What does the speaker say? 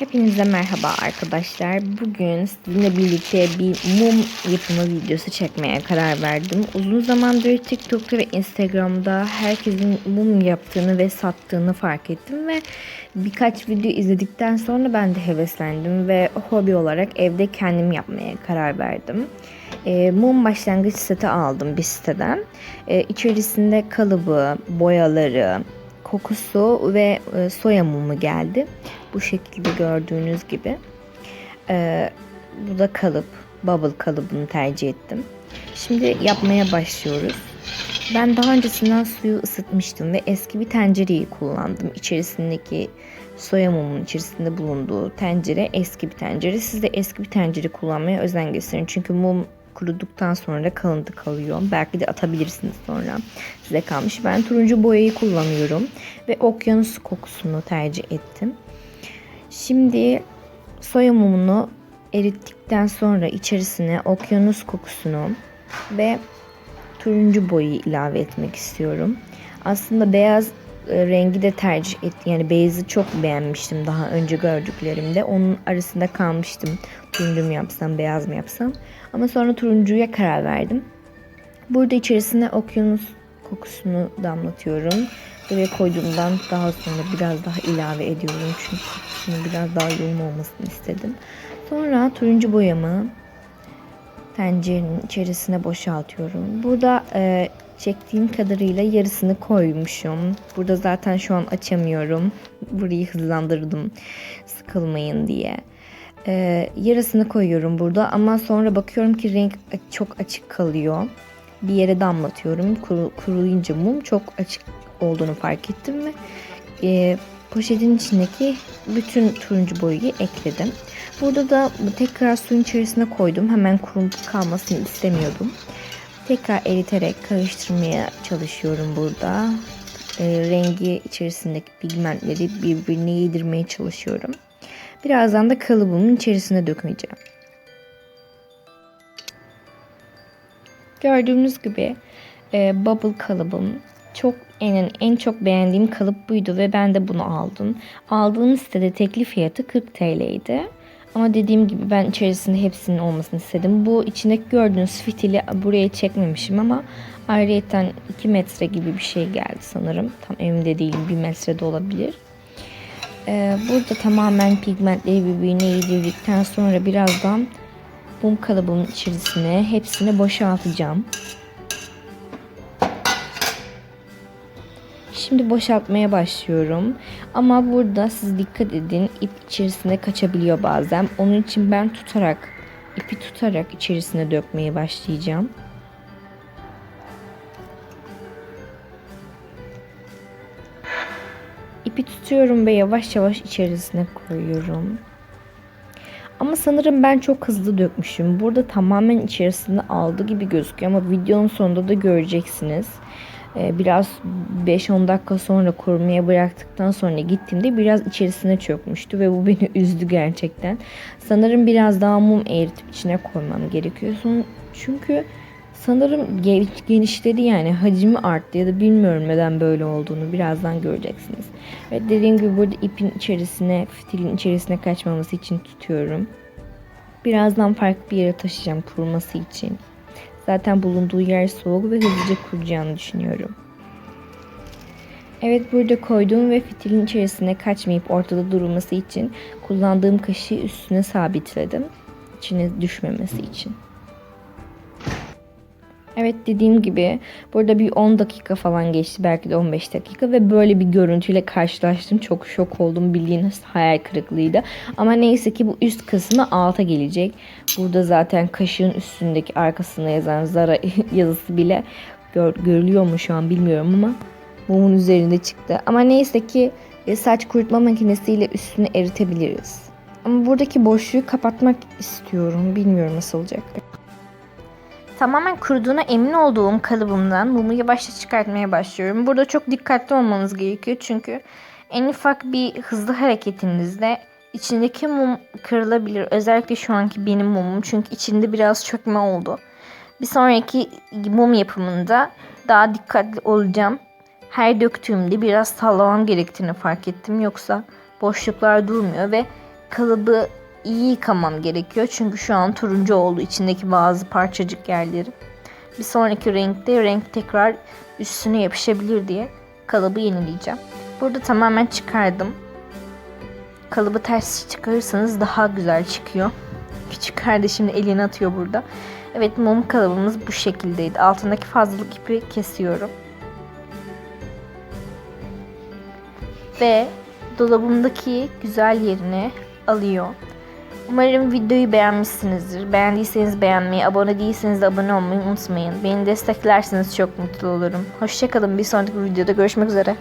Hepinize merhaba arkadaşlar. Bugün sizinle birlikte bir mum yapımı videosu çekmeye karar verdim. Uzun zamandır TikTok'ta ve Instagram'da herkesin mum yaptığını ve sattığını fark ettim ve birkaç video izledikten sonra ben de heveslendim ve hobi olarak evde kendim yapmaya karar verdim. E, mum başlangıç seti aldım bir siteden. E, içerisinde kalıbı, boyaları, kokusu ve e, soya mumu geldi. Bu şekilde gördüğünüz gibi. E, bu da kalıp, bubble kalıbını tercih ettim. Şimdi yapmaya başlıyoruz. Ben daha öncesinden suyu ısıtmıştım ve eski bir tencereyi kullandım. İçerisindeki soya mumunun içerisinde bulunduğu tencere eski bir tencere. Siz de eski bir tencere kullanmaya özen gösterin. Çünkü mum kuruduktan sonra kalıntı kalıyor. Belki de atabilirsiniz sonra. Size kalmış. Ben turuncu boyayı kullanıyorum. Ve okyanus kokusunu tercih ettim. Şimdi soya mumunu erittikten sonra içerisine okyanus kokusunu ve turuncu boyu ilave etmek istiyorum. Aslında beyaz e, rengi de tercih ettim. Yani beyazı çok beğenmiştim daha önce gördüklerimde. Onun arasında kalmıştım. Turuncu mu yapsam, beyaz mı yapsam. Ama sonra turuncuya karar verdim. Burada içerisine okyanus kokusunu damlatıyorum. Buraya koyduğumdan daha sonra biraz daha ilave ediyorum. Çünkü kokusunu biraz daha yoğun olmasını istedim. Sonra turuncu boyamı tencerenin içerisine boşaltıyorum. Burada e, çektiğim kadarıyla yarısını koymuşum. Burada zaten şu an açamıyorum. Burayı hızlandırdım sıkılmayın diye. E, yarısını koyuyorum burada ama sonra bakıyorum ki renk çok açık kalıyor. Bir yere damlatıyorum. Kuru, kuruyunca mum çok açık olduğunu fark ettim ve e, poşetin içindeki bütün turuncu boyayı ekledim. Burada da tekrar suyun içerisine koydum. Hemen kurumup kalmasını istemiyordum. Tekrar eriterek karıştırmaya çalışıyorum burada. E, rengi içerisindeki pigmentleri birbirine yedirmeye çalışıyorum. Birazdan da kalıbımın içerisine dökeceğim. Gördüğünüz gibi e, bubble kalıbım çok en, en çok beğendiğim kalıp buydu ve ben de bunu aldım. Aldığım sitede teklif fiyatı 40 TL'ydi. Ama dediğim gibi ben içerisinde hepsinin olmasını istedim. Bu içindeki gördüğünüz fitili buraya çekmemişim ama ayrıyeten 2 metre gibi bir şey geldi sanırım. Tam evimde değilim 1 metre de olabilir. Ee, burada tamamen pigmentleri birbirine yedirdikten sonra birazdan mum kalıbının içerisine hepsini boşaltacağım. Şimdi boşaltmaya başlıyorum. Ama burada siz dikkat edin ip içerisine kaçabiliyor bazen. Onun için ben tutarak ipi tutarak içerisine dökmeye başlayacağım. İpi tutuyorum ve yavaş yavaş içerisine koyuyorum. Ama sanırım ben çok hızlı dökmüşüm. Burada tamamen içerisinde aldı gibi gözüküyor ama videonun sonunda da göreceksiniz. Ee, biraz 5-10 dakika sonra kurumaya bıraktıktan sonra gittiğimde biraz içerisine çökmüştü ve bu beni üzdü gerçekten. Sanırım biraz daha mum eritip içine koymam gerekiyor. Çünkü sanırım genişledi yani hacmi arttı ya da bilmiyorum neden böyle olduğunu birazdan göreceksiniz. Ve dediğim gibi burada ipin içerisine, fitilin içerisine kaçmaması için tutuyorum. Birazdan farklı bir yere taşıyacağım kuruması için. Zaten bulunduğu yer soğuk ve hızlıca kuracağını düşünüyorum. Evet burada koyduğum ve fitilin içerisine kaçmayıp ortada durması için kullandığım kaşığı üstüne sabitledim. İçine düşmemesi için. Evet dediğim gibi burada bir 10 dakika falan geçti belki de 15 dakika ve böyle bir görüntüyle karşılaştım. Çok şok oldum bildiğiniz hayal kırıklığıydı. Ama neyse ki bu üst kısmı alta gelecek. Burada zaten kaşığın üstündeki arkasında yazan Zara yazısı bile gör, görülüyor mu şu an bilmiyorum ama mumun üzerinde çıktı. Ama neyse ki e, saç kurutma makinesiyle üstünü eritebiliriz. Ama buradaki boşluğu kapatmak istiyorum. Bilmiyorum nasıl olacak. Tamamen kuruduğuna emin olduğum kalıbımdan mumu yavaşça çıkartmaya başlıyorum. Burada çok dikkatli olmanız gerekiyor çünkü en ufak bir hızlı hareketinizde içindeki mum kırılabilir. Özellikle şu anki benim mumum çünkü içinde biraz çökme oldu. Bir sonraki mum yapımında daha dikkatli olacağım. Her döktüğümde biraz sallamam gerektiğini fark ettim. Yoksa boşluklar durmuyor ve kalıbı iyi yıkamam gerekiyor. Çünkü şu an turuncu oldu içindeki bazı parçacık yerleri. Bir sonraki renkte renk tekrar üstüne yapışabilir diye kalıbı yenileyeceğim. Burada tamamen çıkardım. Kalıbı ters çıkarırsanız daha güzel çıkıyor. Küçük kardeşim de elini atıyor burada. Evet mum kalıbımız bu şekildeydi. Altındaki fazlalık ipi kesiyorum. Ve dolabımdaki güzel yerini alıyor. Umarım videoyu beğenmişsinizdir. Beğendiyseniz beğenmeyi, abone değilseniz de abone olmayı unutmayın. Beni desteklerseniz çok mutlu olurum. Hoşçakalın. Bir sonraki videoda görüşmek üzere.